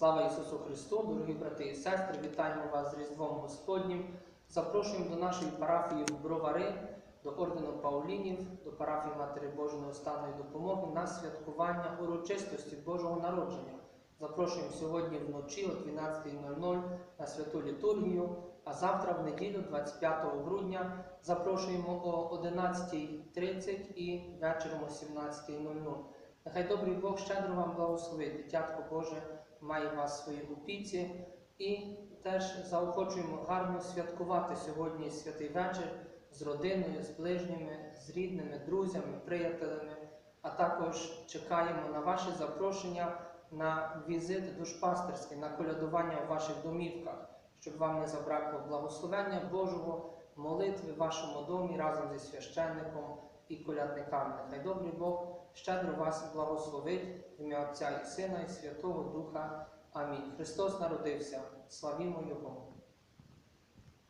Слава Ісусу Христу, дорогі брати і сестри, вітаємо вас з Різдвом Господнім. Запрошуємо до нашої парафії в Бровари, до ордену Паулінів, до парафії Матері Божої Останної допомоги на святкування урочистості Божого народження. Запрошуємо сьогодні вночі о 12.00 на святу літургію, а завтра в неділю, 25 грудня, запрошуємо о 11.30 і вечором о 17.00. Нехай добрий Бог щедро вам благословить, дитятко Боже має вас в своїй опіці. І теж заохочуємо гарно святкувати сьогодні святий вечір з родиною, з ближніми, з рідними, друзями, приятелями, а також чекаємо на ваші запрошення на візит душпастерський, на колядування у ваших домівках, щоб вам не забракло благословення Божого, молитви в вашому домі разом зі священником і колядникам. Нехай добрий Бог щедро вас благословить ім'я Отця і Сина і Святого Духа. Амінь. Христос народився. Славімо Його!